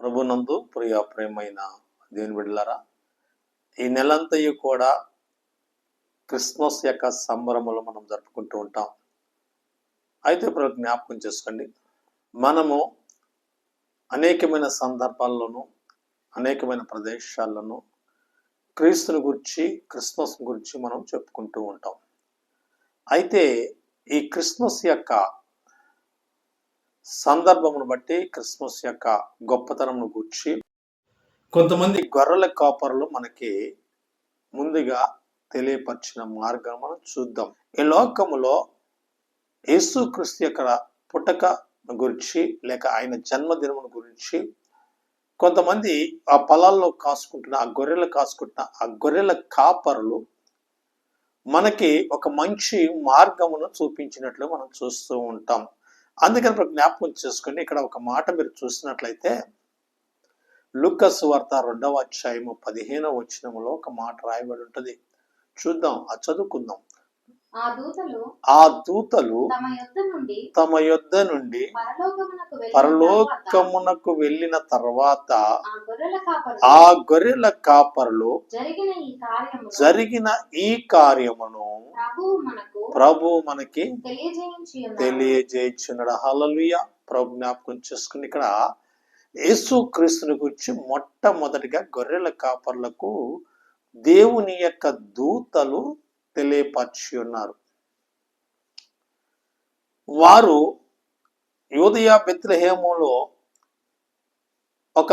ప్రభునందు ప్రియ ప్రేమైన దేవుని బిడ్డలారా ఈ నెలంతయు కూడా క్రిస్మస్ యొక్క సంబరములు మనం జరుపుకుంటూ ఉంటాం. అయితే ఇప్పుడు జ్ఞాపకం చేసుకోండి. మనము అనేకమైన సందర్భాల్లోనూ అనేకమైన ప్రదేశాల్లోనూ క్రీస్తుని గురించి క్రిస్మస్ గురించి మనం చెప్పుకుంటూ ఉంటాం. అయితే ఈ క్రిస్మస్ యొక్క సందర్భమును బట్టి క్రిస్మస్ యొక్క గొప్పతనమును గురించి కొంతమంది గొర్రెల కాపరులు మనకి ముందుగా తెలియపరిచిన మార్గం మనం చూద్దాం. ఈ లోకములో యేసుక్రీస్తు యొక్క పుట్టక గురించి లేక ఆయన జన్మదినమును గురించి కొంతమంది ఆ పొలాల్లో కాసుకుంటున్న ఆ గొర్రెలు కాసుకుంటున్న ఆ గొర్రెల కాపరులు మనకి ఒక మంచి మార్గమును చూపించినట్లు మనం చూస్తూ ఉంటాం. అందుకని ఇప్పుడు జ్ఞాపకం చేసుకుని ఇక్కడ ఒక మాట మీరు చూసినట్లయితే లుక్కస్ వార్త రెండవ అధ్యాయము పదిహేనవ వచ్చినములో ఒక మాట రాయబడి ఉంటుంది. చూద్దాం ఆ చదువుకుందాం. ఆ దూతలు తమ యొద్ద నుండి పరలోకమునకు వెళ్ళిన తరువాత ఆ గొర్రెల కాపరులు జరిగిన ఈ కార్యమును ప్రభు మనకి. తెలియజేయుచున్నాడు హల్లెలూయా ప్రభు జ్ఞాపకం చేసుకుని ఇక్కడ యేసు క్రీస్తుని గురించి మొట్టమొదటిగా గొర్రెల కాపర్లకు దేవుని యొక్క దూతలు తెలియపరిచి ఉన్నారు వారు యోదయ బెత్లహేములో ఒక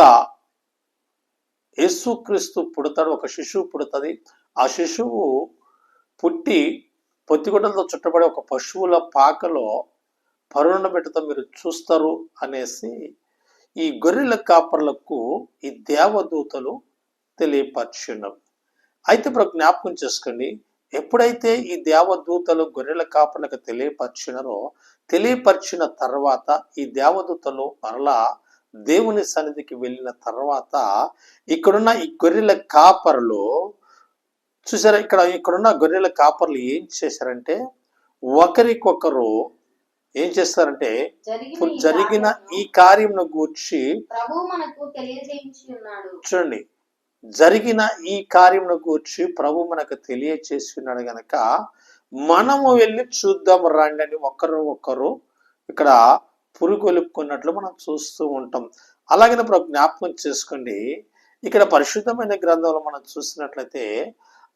యేసుక్రీస్తు పుడతాడు ఒక శిశువు పుడుతుంది. ఆ శిశువు పుట్టి పొత్తిగుడ్డలతో చుట్టబడి ఒక పశువుల పాకలో పరుణ బిడ్డతో మీరు చూస్తారు అనేసి ఈ గొర్రెల కాపర్లకు ఈ దేవదూతలు తెలియపరిచినారు అయితే ఇప్పుడు జ్ఞాపకం చేసుకోండి. ఎప్పుడైతే ఈ దేవదూతలు గొర్రెల కాపర్లకు తెలియపరిచినారో తెలియపరిచిన తర్వాత ఈ దేవదూతలు మరలా దేవుని సన్నిధికి వెళ్ళిన తర్వాత ఇక్కడున్న ఈ గొర్రెల కాపర్లు చూసారా? ఇక్కడ ఇక్కడున్న గొర్రెల కాపర్లు ఏం చేశారంటే ఒకరికొకరు ఏం చేస్తారంటే జరిగిన ఈ కార్యమును గూర్చి చూడండి జరిగిన ఈ కార్యమును గూర్చి ప్రభు మనకు తెలియచేసి ఉన్నాడు గనక మనము వెళ్ళి చూద్దాం రండి అని ఒకరు ఒకరు ఇక్కడ పురుగొలుపుకున్నట్లు మనం చూస్తూ ఉంటాం. అలాగే ఇప్పుడు ఒక జ్ఞాపకం చేసుకోండి. ఇక్కడ పరిశుద్ధమైన గ్రంథంలో మనం చూసినట్లయితే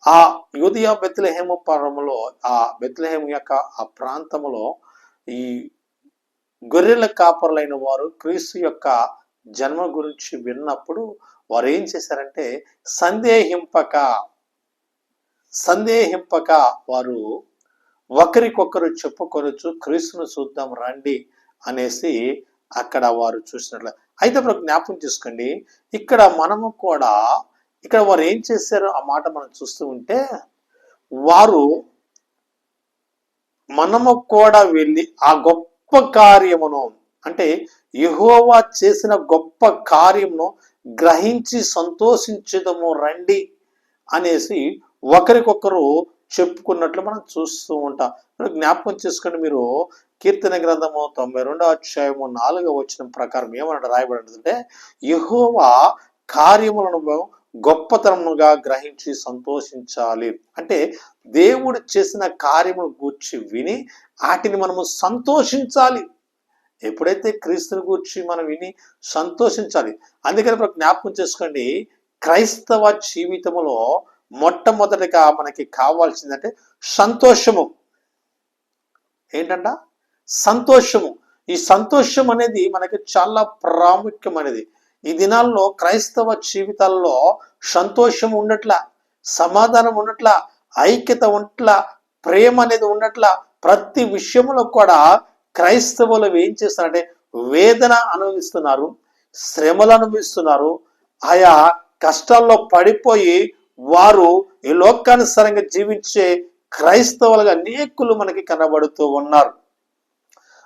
ఆ యూదియా బెత్లహేము పరములో ఆ బెత్లహేము యొక్క ఆ ప్రాంతములో ఈ గొర్రెల కాపరులైన వారు క్రీస్తు యొక్క జన్మ గురించి విన్నప్పుడు వారు ఏం చేశారంటే సందేహింపక సందేహింపక వారు ఒకరికొకరు చెప్పుకొనొచ్చు క్రీస్తును చూద్దాం రండి అనేసి అక్కడ వారు చూసినట్లు. అయితే ఇప్పుడు జ్ఞాపకం చేసుకోండి ఇక్కడ మనము కూడా ఇక్కడ వారు ఏం చేశారో ఆ మాట మనం చూస్తూ ఉంటే వారు మనము కూడా వెళ్ళి ఆ గొప్ప కార్యమును అంటే యహోవా చేసిన గొప్ప కార్యమును గ్రహించి సంతోషించదము రండి అనేసి ఒకరికొకరు చెప్పుకున్నట్లు మనం చూస్తూ ఉంటాం. జ్ఞాపకం చేసుకుని మీరు. కీర్తన గ్రంథము తొంభై రెండో అధ్యాయము నాలుగో వచ్చిన ప్రకారం ఏమన్నా రాయబడిందంటే అంటే కార్యములను గొప్పతనముగా గ్రహించి సంతోషించాలి. అంటే దేవుడు చేసిన కార్యములు గూర్చి విని వాటిని మనము సంతోషించాలి. ఎప్పుడైతే క్రీస్తుని గూర్చి మనం విని సంతోషించాలి అందుకని మనం జ్ఞాపకం చేసుకోండి క్రైస్తవ జీవితంలో మొట్టమొదటిగా మనకి కావాల్సిందంటే సంతోషము. ఏంటంట? సంతోషము. ఈ సంతోషం అనేది మనకి చాలా ప్రాముఖ్యమైనది. ఈ దినాల్లో క్రైస్తవ జీవితాల్లో సంతోషం ఉండట్ల సమాధానం ఉండట్ల ఐక్యత ఉండట్ల ప్రేమ అనేది ఉండట్ల ప్రతి విషయంలో కూడా క్రైస్తవులు ఏం చేస్తారంటే వేదన అనుభవిస్తున్నారు శ్రమలు అనుభవిస్తున్నారు. ఆయా కష్టాల్లో పడిపోయి వారు ఈ లోకానుసారంగా జీవించే క్రైస్తవులుగా అనేకులు మనకి కనబడుతూ ఉన్నారు.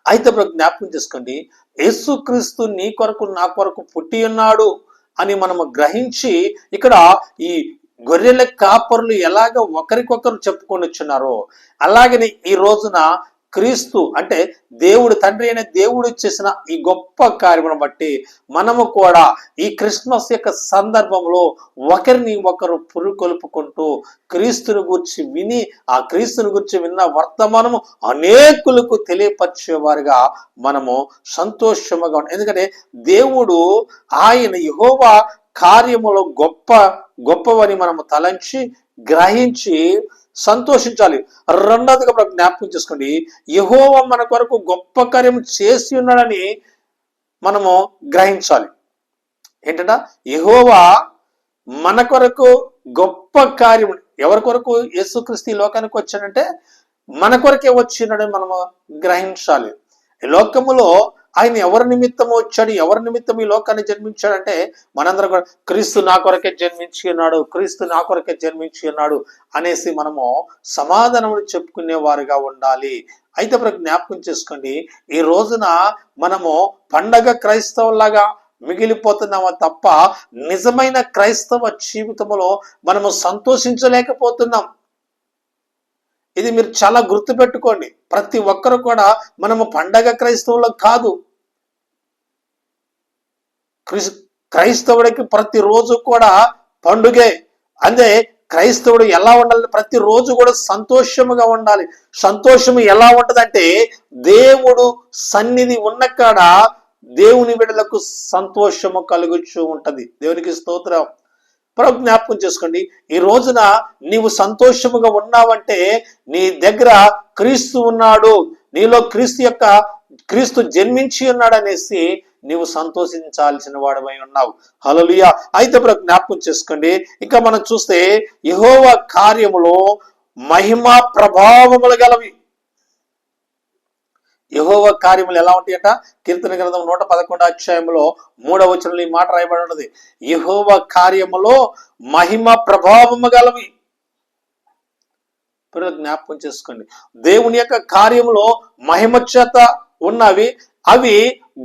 అయితే ఇప్పుడు జ్ఞాపకం చేసుకోండి యేసుక్రీస్తు నీ కొరకు నా కొరకు పుట్టి ఉన్నాడు అని మనము గ్రహించి ఇక్కడ ఈ గొర్రెల కాపరులు ఎలాగ ఒకరికొకరు చెప్పుకొని వచ్చున్నారో అలాగని ఈ రోజున క్రీస్తు అంటే దేవుడు తండ్రి అయిన దేవుడు చేసిన ఈ గొప్ప కార్యమును బట్టి మనము కూడా ఈ క్రిస్మస్ యొక్క సందర్భంలో ఒకరిని ఒకరు పురుకొల్పుకుంటూ క్రీస్తుని గురించి విని ఆ క్రీస్తుని గురించి విన్న వర్తమానము అనేకులకు తెలియపరిచేవారుగా మనము సంతోషముగా ఉంటాం ఎందుకంటే దేవుడు ఆయన యహోవా కార్యములో గొప్ప గొప్పవని మనము తలంచి గ్రహించి సంతోషించాలి. రెండవదిగా మనం జ్ఞాపకం చేసుకోండి. యహోవ మన కొరకు గొప్ప కార్యం చేసి ఉన్నాడని మనము గ్రహించాలి. ఏంటంట యహోవా మన కొరకు గొప్ప కార్యం ఎవరి కొరకు? యేసుక్రీస్తు లోకానికి వచ్చాడంటే మన కొరకే వచ్చినాడని మనము గ్రహించాలి. లోకములో ఆయన ఎవరి నిమిత్తం వచ్చాడు ఎవరి నిమిత్తం ఈ లోకాన్ని జన్మించాడంటే మనందరం కూడా క్రీస్తు నా కొరకే జన్మించి ఉన్నాడు క్రీస్తు నా కొరకే జన్మించి ఉన్నాడు అనేసి మనము సమాధానం చెప్పుకునేవారుగా ఉండాలి. అయితే మరి జ్ఞాపకం చేసుకోండి ఈ రోజున మనము పండగ క్రైస్తవులాగా మిగిలిపోతున్నామా తప్ప నిజమైన క్రైస్తవ జీవితంలో మనము సంతోషించలేకపోతున్నాం. ఇది మీరు చాలా గుర్తుపెట్టుకోండి. ప్రతి ఒక్కరు కూడా మనము పండగ క్రైస్తవులకు కాదు. క్రిస్- క్రైస్తవుడికి ప్రతిరోజు కూడా పండుగే. అదే క్రైస్తవుడు ఎలా ఉండాలి? ప్రతిరోజు కూడా సంతోషముగా ఉండాలి. సంతోషము ఎలా ఉంటదంటే దేవుడు సన్నిధి ఉన్న కాడ దేవుని బిడ్డలకు సంతోషము కలుగుచూ ఉంటది. దేవునికి స్తోత్రం. ప్రభు జ్ఞాపకం చేసుకోండి. ఈ రోజున నీవు సంతోషముగా ఉన్నావంటే నీ దగ్గర క్రీస్తు ఉన్నాడు. నీలో క్రీస్తు యొక్క క్రీస్తు జన్మించి ఉన్నాడు అనేసి నీవు సంతోషించాల్సిన వాడమై ఉన్నావు. హలలుయ అయితే ప్రభు జ్ఞాపకం చేసుకోండి. ఇంకా మనం చూస్తే యహోవ కార్యములో మహిమ ప్రభావములు గలవి. యహోవ కార్యములు ఎలా ఉంటాయట? కీర్తన గ్రంథం నూట పదకొండు అధ్యాయంలో మూడవ వచనంలో ఈ మాట రాయబడి ఉన్నది. యహోవ కార్యములో మహిమ ప్రభావము గలవి. పిల్లలు జ్ఞాపకం చేసుకోండి. దేవుని యొక్క కార్యములో మహిమ చేత ఉన్నవి అవి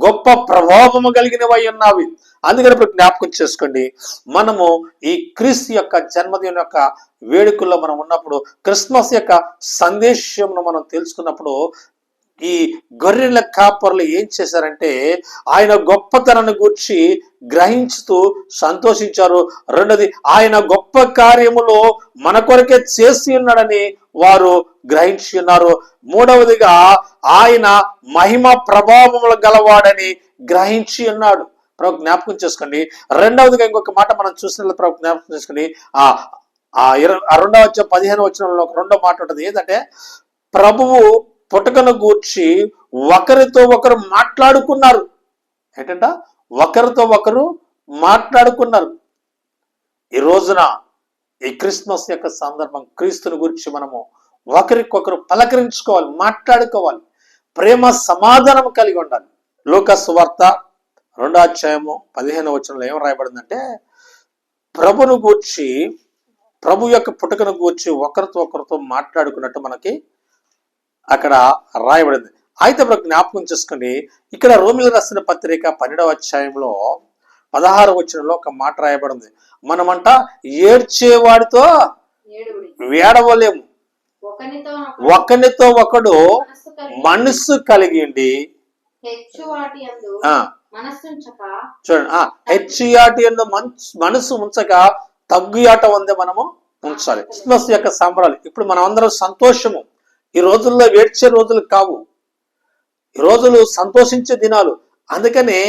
గొప్ప ప్రభావము కలిగినవై ఉన్నవి. అందుకని ఇప్పుడు జ్ఞాపకం చేసుకోండి. మనము ఈ క్రీస్తు యొక్క జన్మదినం యొక్క వేడుకల్లో మనం ఉన్నప్పుడు క్రిస్మస్ యొక్క సందేశంను మనం తెలుసుకున్నప్పుడు ఈ గొర్రెల కాపర్లు ఏం చేశారంటే ఆయన గొప్పతనాన్ని గూర్చి గ్రహించుతూ సంతోషించారు. రెండోది ఆయన గొప్ప కార్యములో మన కొరకే చేసి ఉన్నాడని వారు గ్రహించి ఉన్నారు. మూడవదిగా ఆయన మహిమ ప్రభావములు గలవాడని గ్రహించి ఉన్నాడు. ప్రభు జ్ఞాపకం చేసుకోండి. రెండవదిగా ఇంకొక మాట మనం చూసిన ప్రభు జ్ఞాపకం చేసుకోండి. ఆ ఆ ఇర- రెండవ వచ్చే పదిహేను వచ్చిన ఒక రెండో మాట ఉంటుంది. ఏంటంటే ప్రభువు పుటకను గూర్చి ఒకరితో ఒకరు మాట్లాడుకున్నారు. ఏంటంట? ఒకరితో ఒకరు మాట్లాడుకున్నారు. ఈ రోజున ఈ క్రిస్మస్ యొక్క సందర్భం క్రీస్తుని గురించి మనము ఒకరికొకరు పలకరించుకోవాలి మాట్లాడుకోవాలి. ప్రేమ సమాధానం కలిగి ఉండాలి. లోకస్ వార్త రెండో అధ్యాయము పదిహేను వచనంలో ఏం రాయబడిందంటే ప్రభును గూర్చి ప్రభు యొక్క పుటకను గూర్చి ఒకరితో ఒకరితో మాట్లాడుకున్నట్టు మనకి అక్కడ రాయబడింది. అయితే మనకు జ్ఞాపకం చేసుకోండి ఇక్కడ రోమిల రాసిన పత్రిక పన్నెండవ అధ్యాయంలో పదహారు వచనంలో ఒక మాట రాయబడింది. మనమంట ఏడ్చేవాడితో వేడవలేము ఒకరితో ఒకడు మనస్సు కలిగి మనస్సు కలిగిండి. చూడండి. హెచ్యాటి అన్న మనసు ఉంచక తగ్గుయాట ఉంది మనము ఉంచాలి. క్రిస్మస్ యొక్క సంబరాలు. ఇప్పుడు మనం అందరం సంతోషము. ఈ రోజుల్లో ఏడ్చే రోజులు కావు. ఈ రోజులు సంతోషించే దినాలు. అందుకనే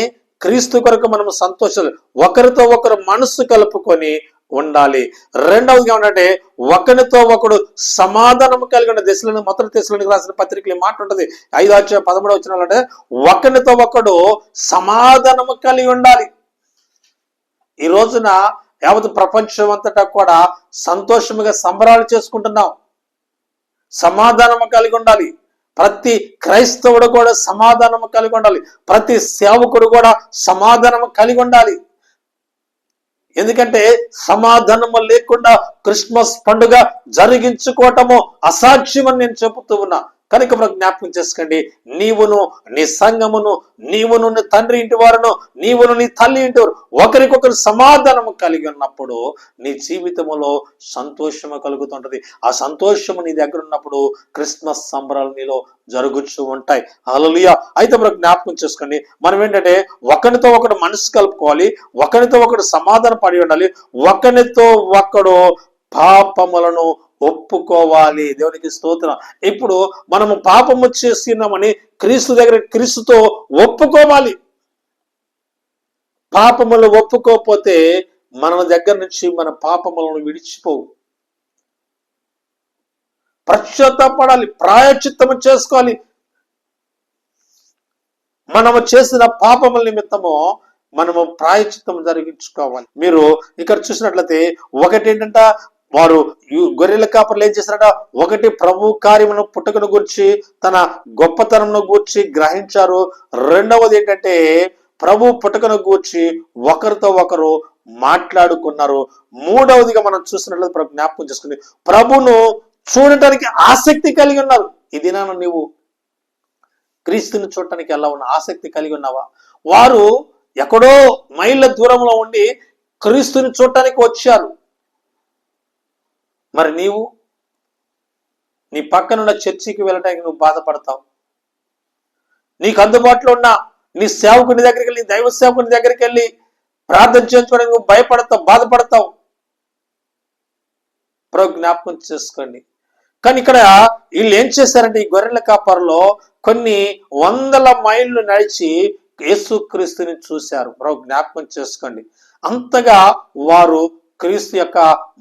క్రీస్తు కొరకు మనము సంతోషాలు ఒకరితో ఒకరు మనస్సు కలుపుకొని ఉండాలి. రెండవది ఏమంటే ఒకరితో ఒకడు సమాధానం కలిగి ఉన్న దశలను మొదటి దశలను రాసిన పత్రికలు మాట ఉంటుంది. ఐదు వచ్చిన పదమూడు వచ్చిన అంటే ఒకరితో ఒకడు సమాధానము కలిగి ఉండాలి. ఈ రోజున యావత్ ప్రపంచం అంతటా కూడా సంతోషముగా సంబరాలు చేసుకుంటున్నాం. సమాధానము కలిగి ఉండాలి. ప్రతి క్రైస్తవుడు కూడా సమాధానము కలిగి ఉండాలి. ప్రతి సేవకుడు కూడా సమాధానము కలిగి ఉండాలి. ఎందుకంటే సమాధానము లేకుండా క్రిస్మస్ పండుగ జరిగించుకోవటము అసాధ్యమని నేను చెబుతూ ఉన్నా. కనుక మనం జ్ఞాపకం చేసుకోండి. నీవును నీ సంఘమును నీవును నీ తండ్రి ఇంటి వారును నీవును నీ తల్లి ఇంటి వారు ఒకరికొకరు సమాధానము కలిగి ఉన్నప్పుడు నీ జీవితములో సంతోషము కలుగుతుంటది. ఆ సంతోషము నీ దగ్గర ఉన్నప్పుడు క్రిస్మస్ సంబరాలు నీలో జరుగుతూ ఉంటాయి. హల్లెలూయా. అయితే మనకు జ్ఞాపకం చేసుకోండి. మనం ఏంటంటే ఒకరితో ఒకడు మనసు కలుపుకోవాలి. ఒకరితో ఒకడు సమాధానం పడి ఉండాలి. ఒకరితో ఒకడు పాపములను ఒప్పుకోవాలి. దేవునికి స్తోత్రం. ఇప్పుడు మనము పాపము చేస్తున్నామని క్రీస్తు దగ్గర క్రీస్తుతో ఒప్పుకోవాలి. పాపములు ఒప్పుకోకపోతే మన దగ్గర నుంచి మన పాపములను విడిచిపోవు. పశ్చాత్తాపడాలి ప్రాయచిత్తము చేసుకోవాలి. మనము చేసిన పాపముల నిమిత్తము మనము ప్రాయచిత్తం జరిగించుకోవాలి. మీరు ఇక్కడ చూసినట్లయితే ఒకటి ఏంటంట వారు గొర్రెల కాపర్లు ఏం చేశారట? ఒకటి ప్రభు కార్యమును పుట్టుకను గురించి తన గొప్పతనమును గూర్చి గ్రహించారు. రెండవది ఏంటంటే ప్రభు పుట్టుకను గూర్చి ఒకరితో ఒకరు మాట్లాడుకున్నారు. మూడవదిగా మనం చూసినట్లయితే ప్రభు జ్ఞాపకం చేసుకుని ప్రభును చూడటానికి ఆసక్తి కలిగి ఉన్నారు. ఇది నాన్న నీవు క్రీస్తుని చూడటానికి ఎలా ఉన్న ఆసక్తి కలిగి ఉన్నావా? వారు ఎక్కడో మైళ్ళ దూరంలో ఉండి క్రీస్తుని చూడటానికి వచ్చారు. మరి నీవు నీ పక్కనున్న చర్చికి వెళ్ళడానికి నువ్వు బాధపడతావు. నీకు అందుబాటులో ఉన్న నీ సేవకుని దగ్గరికి వెళ్ళి దైవ సేవకుని దగ్గరికి వెళ్ళి ప్రార్థన చేయించుకోవడానికి నువ్వు భయపడతావు బాధపడతావు. ప్రభు జ్ఞాపకం చేసుకోండి. కానీ ఇక్కడ వీళ్ళు ఏం చేశారంటే ఈ గొర్రెల కాపర్లో కొన్ని వందల మైళ్ళు నడిచి యేసుక్రీస్తుని చూశారు. ప్రభు జ్ఞాపకం చేసుకోండి. అంతగా వారు క్రీస్తు యొక్క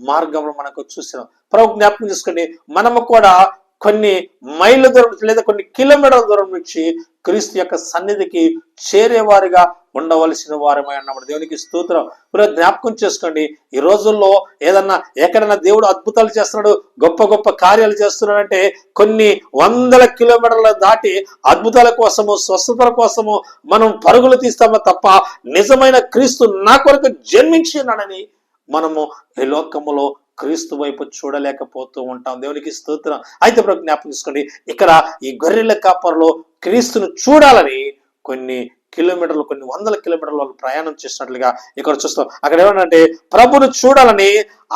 మార్గంలో మనకు చూసాం ప్రభు జ్ఞాపకం చేసుకోండి మనము కూడా కొన్ని మైళ్ళ దూరం నుంచి లేదా కొన్ని కిలోమీటర్ల దూరం నుంచి క్రీస్తు యొక్క సన్నిధికి చేరేవారిగా ఉండవలసిన వారమై అన్నమాట దేవునికి స్తోత్రం. మీరు జ్ఞాపకం చేసుకోండి. ఈ రోజుల్లో ఏదన్నా ఎక్కడన్నా దేవుడు అద్భుతాలు చేస్తున్నాడు గొప్ప గొప్ప కార్యాలు చేస్తున్నాడంటే కొన్ని వందల కిలోమీటర్ల దాటి అద్భుతాల కోసము స్వస్థతల కోసము మనం పరుగులు తీస్తామో తప్ప నిజమైన క్రీస్తు నా కొరకు జన్మించి ఉన్నాడని మనము ఈ లోకములో క్రీస్తు వైపు చూడలేకపోతూ ఉంటాం. దేవునికి స్తోత్రం. అయితే ఇప్పుడు జ్ఞాపకం తీసుకోండి ఇక్కడ ఈ గొర్రెల కాపర్లో క్రీస్తును చూడాలని కొన్ని కిలోమీటర్లు కొన్ని వందల కిలోమీటర్ల వాళ్ళు ప్రయాణం చేసినట్లుగా ఇక్కడ చూస్తాం. అక్కడ ఏమనంటే ప్రభును చూడాలని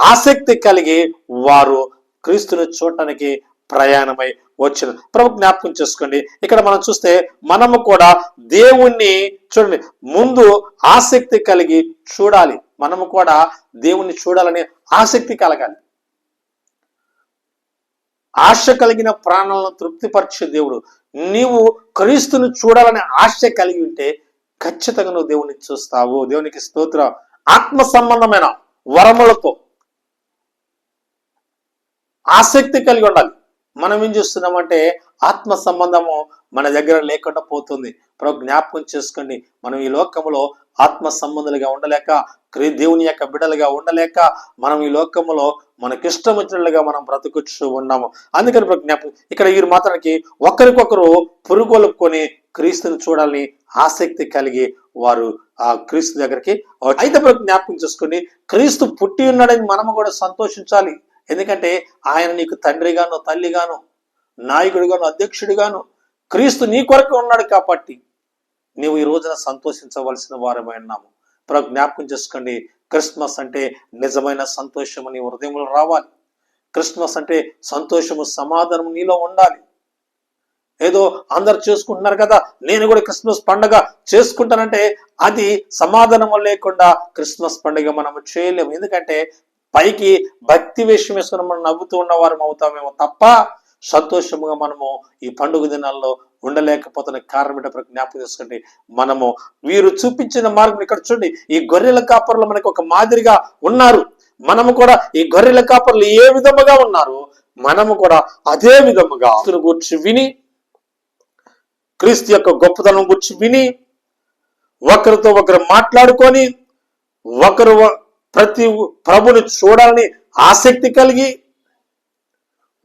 ఆసక్తి కలిగి వారు క్రీస్తును చూడటానికి ప్రయాణమై వచ్చిన ప్రభు జ్ఞాపకం చేసుకోండి. ఇక్కడ మనం చూస్తే మనము కూడా దేవుణ్ణి చూడండి. ముందు ఆసక్తి కలిగి చూడాలి. మనము కూడా దేవుణ్ణి చూడాలని ఆసక్తి కలగాలి. ఆశ కలిగిన ప్రాణాలను తృప్తిపరిచే దేవుడు. నీవు క్రీస్తును చూడాలనే ఆశ కలిగి ఉంటే ఖచ్చితంగా నువ్వు దేవుని చూస్తావు. దేవునికి స్తోత్రం. ఆత్మ సంబంధమైన వరములతో ఆసక్తి కలిగి ఉండాలి. మనం ఏం చూస్తున్నామంటే ఆత్మ సంబంధము మన దగ్గర లేకుండా పోతుంది. ప్రభు జ్ఞాపకం చేసుకోండి. మనం ఈ లోకములో ఆత్మ సంబంధులుగా ఉండలేక క్రీ- దేవుని యొక్క బిడలుగా ఉండలేక మనం ఈ లోకంలో మనకిష్టం వచ్చినట్లుగా మనం బ్రతుకుచ్చు ఉన్నాము. అందుకని జ్ఞాపకం ఇక్కడ వీరు మాత్రానికి ఒకరికొకరు పురుగొలుపుకొని క్రీస్తుని చూడాలని ఆసక్తి కలిగి వారు ఆ క్రీస్తు దగ్గరికి అయితే జ్ఞాపకం చేసుకుని క్రీస్తు పుట్టి ఉన్నాడని మనము కూడా సంతోషించాలి. ఎందుకంటే ఆయన నీకు తండ్రిగాను తల్లిగాను నాయకుడిగాను అధ్యక్షుడిగాను క్రీస్తు నీ కొరకు ఉన్నాడు కాబట్టి నీవు ఈ రోజున సంతోషించవలసిన వారమై ఉన్నాము. ప్రభు జ్ఞాపకం చేసుకోండి. క్రిస్మస్ అంటే నిజమైన సంతోషము. నీ హృదయంలో రావాలి. క్రిస్మస్ అంటే సంతోషము సమాధానం నీలో ఉండాలి. ఏదో అందరు చేసుకుంటున్నారు కదా నేను కూడా క్రిస్మస్ పండగ చేసుకుంటానంటే అది సమాధానం లేకుండా క్రిస్మస్ పండుగ మనం చేయలేము. ఎందుకంటే పైకి భక్తి వేషం వేసుకుని మనం నవ్వుతూ ఉన్న వారం అవుతామేమో తప్ప సంతోషముగా మనము ఈ పండుగ దినాల్లో ఉండలేకపోతున్న కారణం ఏంటో జ్ఞాపకం చేసుకోండి. మనము వీరు చూపించిన మార్గం ఇక్కడ చూడండి. ఈ గొర్రెల కాపర్లు మనకు ఒక మాదిరిగా ఉన్నారు. మనము కూడా ఈ గొర్రెల కాపర్లు ఏ విధముగా ఉన్నారు? మనము కూడా అదే విధముగా గురించి గూర్చి విని క్రీస్తు యొక్క గొప్పతనం గురించి విని ఒకరితో ఒకరు మాట్లాడుకొని ఒకరు ప్రతి ప్రభుని చూడాలని ఆసక్తి కలిగి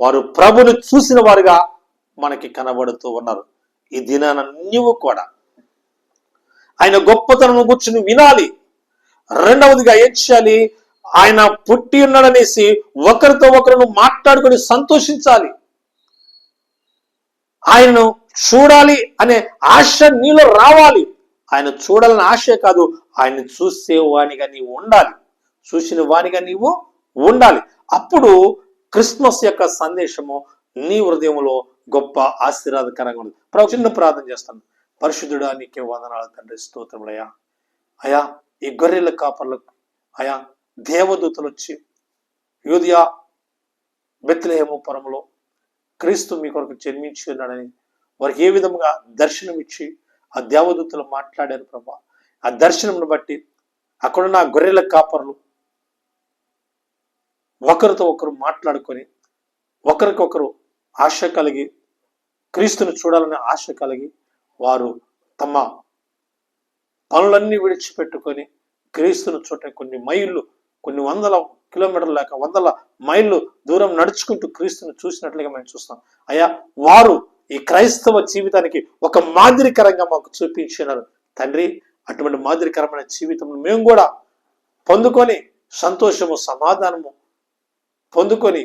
వారు ప్రభుని చూసిన వారుగా మనకి కనబడుతూ ఉన్నారు. ఈ దినాన నీవు కూడా ఆయన గొప్పతనం కూర్చుని వినాలి. రెండవదిగా ఏం చేయాలి? ఆయన పుట్టి ఉన్నాడనేసి ఒకరితో ఒకరు మాట్లాడుకొని సంతోషించాలి. ఆయనను చూడాలి అనే ఆశ నీలో రావాలి. ఆయన చూడాలని ఆశే కాదు ఆయన చూసే వానిగా నీవు ఉండాలి. చూసిన వానిగా నీవు ఉండాలి. అప్పుడు క్రిస్మస్ యొక్క సందేశము నీ హృదయంలో గొప్ప ఆశీర్వాదకరంగా ఉంది ప్రభు చిన్న ప్రార్థన చేస్తాను. పరిశుద్ధుడా నీకే వందనాలు తండ్రి. స్తోత్రములయ్యా అయా ఈ గొర్రెల కాపర్లకు అయా దేవదూతలు వచ్చి యూదియా బెత్లహేము పరములో క్రీస్తు మీ కొరకు జన్మించి ఉన్నాడని వారికి ఏ విధంగా దర్శనం ఇచ్చి ఆ దేవదూతలు మాట్లాడారు ప్రభా. ఆ దర్శనంను బట్టి అక్కడున్న ఆ గొర్రెల కాపర్లు ఒకరితో ఒకరు మాట్లాడుకొని ఒకరికొకరు ఆశ కలిగి క్రీస్తుని చూడాలనే ఆశ కలిగి వారు తమ పనులన్నీ విడిచిపెట్టుకొని క్రీస్తును చూడ కొన్ని మైళ్ళు కొన్ని వందల కిలోమీటర్లు లేక వందల మైళ్ళు దూరం నడుచుకుంటూ క్రీస్తును చూసినట్లుగా మేము చూస్తాం. అయ్యా వారు ఈ క్రైస్తవ జీవితానికి ఒక మాదిరికరంగా మాకు చూపించినారు. తండ్రి అటువంటి మాదిరికరమైన జీవితం మేము కూడా పొందుకొని సంతోషము సమాధానము పొందుకొని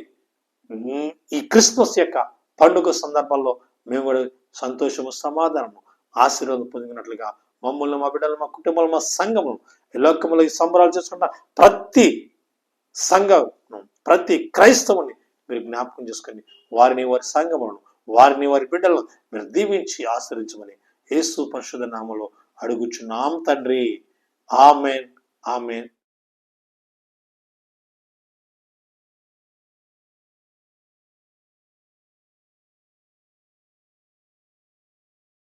ఈ క్రిస్మస్ యొక్క పండుగ సందర్భంలో మేము కూడా సంతోషము సమాధానము ఆశీర్వాదం పొందినట్లుగా మమ్మల్ని మా బిడ్డలు మా కుటుంబాలు మా సంఘము ఈ లోకములో ఈ సంబరాలు చేసుకుంటా ప్రతి సంఘం ప్రతి క్రైస్తవుని మీరు జ్ఞాపకం చేసుకొని వారిని వారి సంఘములను వారిని వారి బిడ్డలను మీరు దీవించి ఆశ్రయించమని యేసు పరిశుధ నామలో అడుగుచున్నాం తండ్రి. Amen amen.